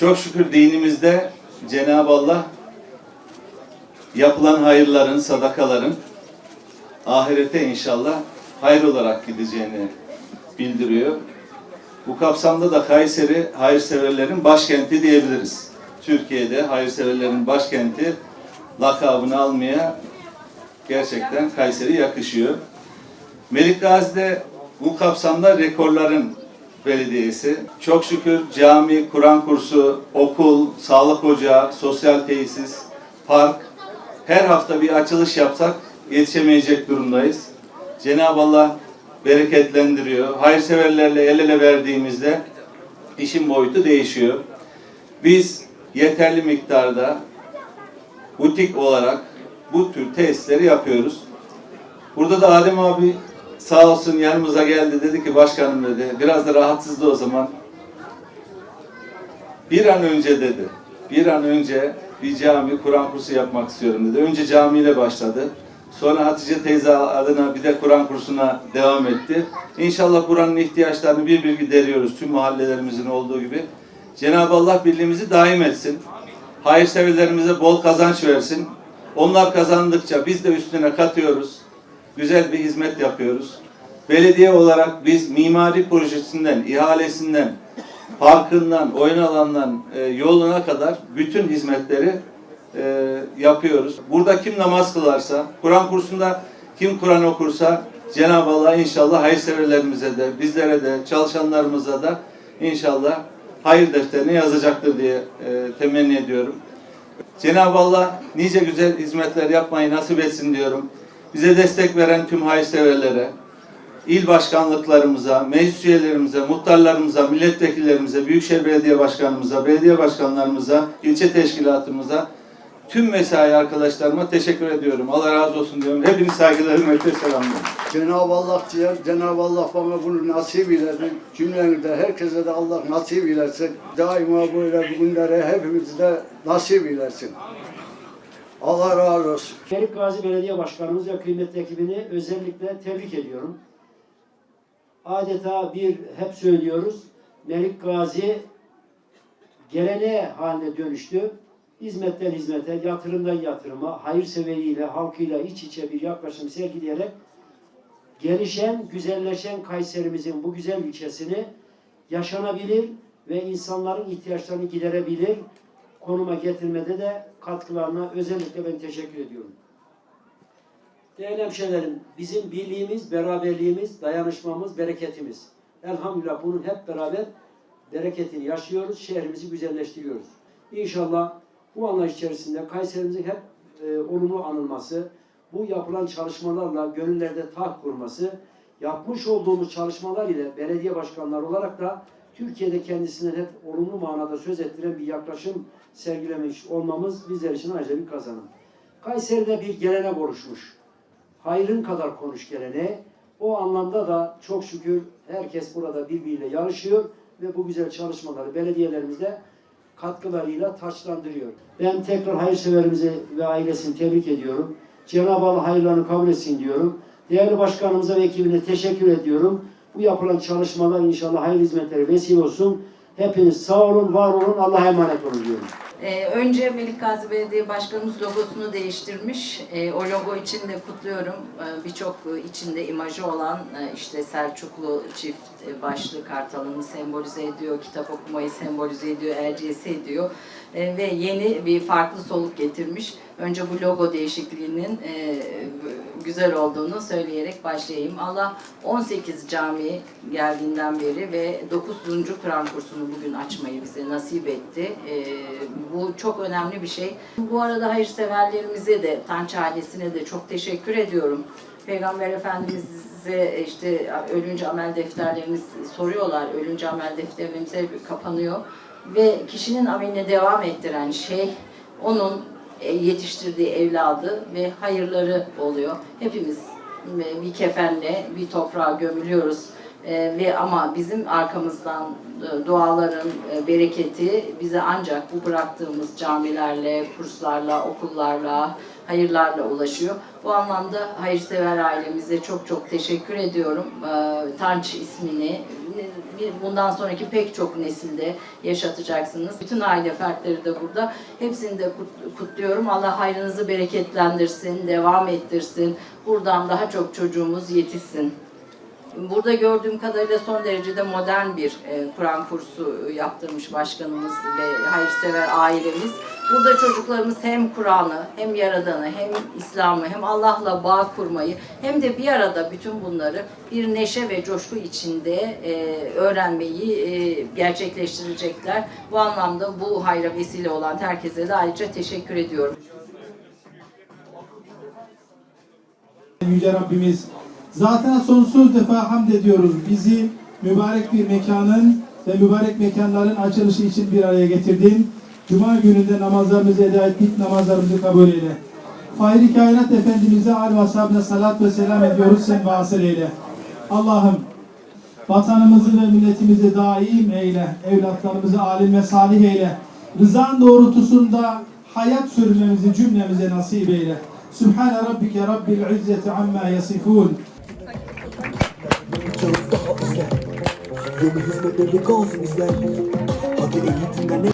Çok şükür dinimizde Cenab-ı Allah yapılan hayırların, sadakaların ahirete inşallah hayır olarak gideceğini bildiriyor. Bu kapsamda da Kayseri hayırseverlerin başkenti diyebiliriz. Türkiye'de hayırseverlerin başkenti lakabını almaya gerçekten Kayseri yakışıyor. Melik Gazi'de bu kapsamda rekorların belediyesi. Çok şükür cami, Kur'an kursu, okul, sağlık ocağı, sosyal tesis, park her hafta bir açılış yapsak yetişemeyecek durumdayız. Cenab-ı Allah bereketlendiriyor. Hayırseverlerle el ele verdiğimizde işin boyutu değişiyor. Biz yeterli miktarda butik olarak bu tür tesisleri yapıyoruz. Burada da Adem abi sağ olsun yanımıza geldi dedi ki başkanım dedi biraz da rahatsızdı o zaman. Bir an önce dedi. Bir an önce bir cami Kur'an kursu yapmak istiyorum dedi. Önce camiyle başladı. Sonra Hatice teyze adına bir de Kur'an kursuna devam etti. İnşallah Kur'an'ın ihtiyaçlarını bir bir gideriyoruz tüm mahallelerimizin olduğu gibi. Cenab-ı Allah birliğimizi daim etsin. Hayırseverlerimize bol kazanç versin. Onlar kazandıkça biz de üstüne katıyoruz. Güzel bir hizmet yapıyoruz. Belediye olarak biz mimari projesinden, ihalesinden, parkından, oyun alanından, e, yoluna kadar bütün hizmetleri e, yapıyoruz. Burada kim namaz kılarsa, Kur'an kursunda kim Kur'an okursa Cenab-ı Allah inşallah hayırseverlerimize de, bizlere de, çalışanlarımıza da inşallah hayır defterine yazacaktır diye e, temenni ediyorum. Cenab-ı Allah nice güzel hizmetler yapmayı nasip etsin diyorum. Bize destek veren tüm hayırseverlere, il başkanlıklarımıza, meclis üyelerimize, muhtarlarımıza, milletvekillerimize, büyükşehir belediye başkanımıza, belediye başkanlarımıza, ilçe teşkilatımıza, tüm mesai arkadaşlarıma teşekkür ediyorum. Allah razı olsun diyorum. Hepiniz saygılar, hürmetle selamlıyorum. Cenab-ı Allah diyor, Cenab-ı Allah bana bunu nasip eylesin. Cümlenizde herkese de Allah nasip eylesin. Daima böyle günlere hepimize de nasip eylesin. Allah razı olsun. Melik Gazi Belediye Başkanımız ve kıymetli ekibini özellikle tebrik ediyorum. Adeta bir hep söylüyoruz. Melik Gazi geleneğe haline dönüştü. Hizmetten hizmete, yatırımdan yatırıma, hayırseveriyle, halkıyla iç içe bir yaklaşım sergileyerek gelişen, güzelleşen Kayserimizin bu güzel ilçesini yaşanabilir ve insanların ihtiyaçlarını giderebilir konuma getirmede de katkılarına özellikle ben teşekkür ediyorum. Değerli hemşehrilerim, bizim birliğimiz, beraberliğimiz, dayanışmamız, bereketimiz. Elhamdülillah bunun hep beraber bereketini yaşıyoruz, şehrimizi güzelleştiriyoruz. İnşallah bu anlayış içerisinde Kayserimizin hep e, olumlu anılması, bu yapılan çalışmalarla gönüllerde taht kurması, yapmış olduğumuz çalışmalar ile belediye başkanları olarak da Türkiye'de kendisinden hep olumlu manada söz ettiren bir yaklaşım sergilemiş olmamız bizler için ayrıca bir kazanım. Kayseri'de bir gelenek oluşmuş. Hayrın kadar konuş geleneği. O anlamda da çok şükür herkes burada birbiriyle yarışıyor ve bu güzel çalışmaları belediyelerimizde katkılarıyla taçlandırıyor. Ben tekrar hayırseverimizi ve ailesini tebrik ediyorum. Cenab-ı Allah hayırlarını kabul etsin diyorum. Değerli başkanımıza ve ekibine teşekkür ediyorum. Bu yapılan çalışmalar inşallah hayır hizmetleri vesile olsun. Hepiniz sağ olun, var olun, Allah'a emanet olun diyorum. Ee, önce Melik Gazi Belediye Başkanımız logosunu değiştirmiş. Ee, o logo için de kutluyorum. Ee, Birçok e, içinde imajı olan e, işte Selçuklu çift e, başlı kartalını sembolize ediyor, kitap okumayı sembolize ediyor, Erciyes'i ediyor. Ee, ve yeni bir farklı soluk getirmiş. Önce bu logo değişikliğinin e, güzel olduğunu söyleyerek başlayayım. Allah 18 cami geldiğinden beri ve 9. Kur'an kursunu bugün açmayı bize nasip etti. Ee, bu çok önemli bir şey. Bu arada hayırseverlerimize de, Tanç ailesine de çok teşekkür ediyorum. Peygamber Efendimiz'e işte ölünce amel defterlerimiz soruyorlar. Ölünce amel defterlerimiz kapanıyor. Ve kişinin amelini devam ettiren şey onun yetiştirdiği evladı ve hayırları oluyor. Hepimiz bir kefenle bir toprağa gömülüyoruz. E, ve ama bizim arkamızdan e, duaların e, bereketi bize ancak bu bıraktığımız camilerle, kurslarla, okullarla, hayırlarla ulaşıyor. Bu anlamda hayırsever ailemize çok çok teşekkür ediyorum. E, Tanç ismini bundan sonraki pek çok nesilde yaşatacaksınız. Bütün aile fertleri de burada. Hepsini de kut- kutluyorum. Allah hayrınızı bereketlendirsin, devam ettirsin. Buradan daha çok çocuğumuz yetişsin. Burada gördüğüm kadarıyla son derecede modern bir e, Kur'an kursu yaptırmış başkanımız ve hayırsever ailemiz. Burada çocuklarımız hem Kur'an'ı, hem Yaradan'ı, hem İslam'ı, hem Allah'la bağ kurmayı, hem de bir arada bütün bunları bir neşe ve coşku içinde e, öğrenmeyi e, gerçekleştirecekler. Bu anlamda bu hayra vesile olan herkese de ayrıca teşekkür ediyorum. Yüce Rabbimiz zaten sonsuz defa hamd ediyoruz. Bizi mübarek bir mekanın ve mübarek mekanların açılışı için bir araya getirdin. Cuma gününde namazlarımızı eda ettik, namazlarımızı kabul eyle. Fahri Kainat Efendimiz'e al ve ashabine salat ve selam ediyoruz sen vasıl eyle. Allah'ım vatanımızı ve milletimizi daim eyle. Evlatlarımızı alim ve salih eyle. Rızan doğrultusunda hayat sürmemizi cümlemize nasip eyle. Sübhane Rabbike Rabbil İzzeti Amma Yasifun. Çalış daha izle Yeni hizmetleri kalsın izler Hadi eğitimden